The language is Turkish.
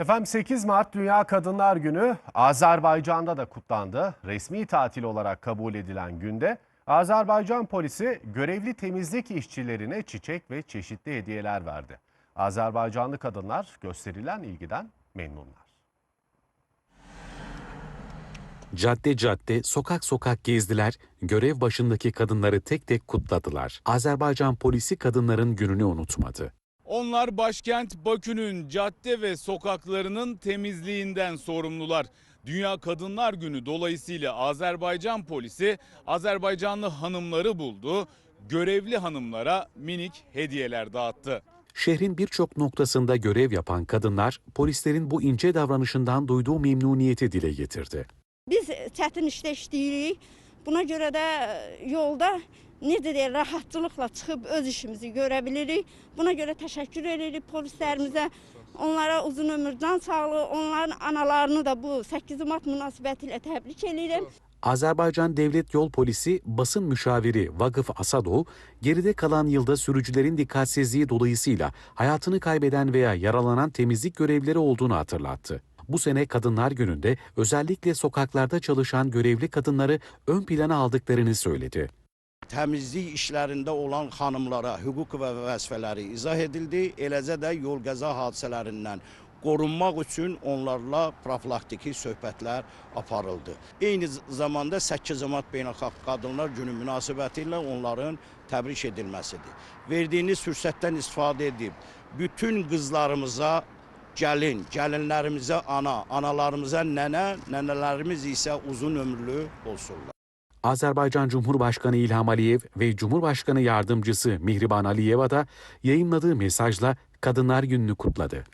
Efendim 8 Mart Dünya Kadınlar Günü Azerbaycan'da da kutlandı. Resmi tatil olarak kabul edilen günde Azerbaycan polisi görevli temizlik işçilerine çiçek ve çeşitli hediyeler verdi. Azerbaycanlı kadınlar gösterilen ilgiden memnunlar. Cadde cadde, sokak sokak gezdiler, görev başındaki kadınları tek tek kutladılar. Azerbaycan polisi kadınların gününü unutmadı. Onlar başkent Bakü'nün cadde ve sokaklarının temizliğinden sorumlular. Dünya Kadınlar Günü dolayısıyla Azerbaycan polisi Azerbaycanlı hanımları buldu. Görevli hanımlara minik hediyeler dağıttı. Şehrin birçok noktasında görev yapan kadınlar polislerin bu ince davranışından duyduğu memnuniyeti dile getirdi. Biz çətin işdə işləyirik. Buna görə də yolda necə deyək, rahatçılıqla çıxıb öz işimizi görə bilirik. Buna görə təşəkkür edirik polislərimizə. Onlara uzun ömür, can sağlığı, onların analarını da bu 8 Mart münasibətilə təbrik edirəm. Azerbaycan Devlet Yol Polisi basın müşaviri Vagıf Asadov, geride kalan yılda sürücülerin dikkatsizliği dolayısıyla hayatını kaybeden veya yaralanan temizlik görevlileri olduğunu hatırlattı. Bu sene Kadınlar Günü'nde özellikle sokaklarda çalışan görevli kadınları ön plana aldıklarını söyledi. Təmizlik işlərində olan xanımlara hüquq və vəzifələri izah edildi. Eləcə də yol qəza hadisələrindən qorunmaq üçün onlarla profilaktiki söhbətlər aparıldı. Eyni zamanda 8 Mart Beynəlxalq Qadınlar Günü münasibəti ilə onların təbrik edilməsidir. Verdiyiniz fürsətdən istifadə edib bütün qızlarımıza gəlin, gəlinlərimizə ana, analarımıza nənə, nənələrimiz isə uzun ömürlü olsunlar. Azerbaycan Cumhurbaşkanı İlham Aliyev ve Cumhurbaşkanı Yardımcısı Mihriban Aliyeva da yayınladığı mesajla Kadınlar Günü'nü kutladı.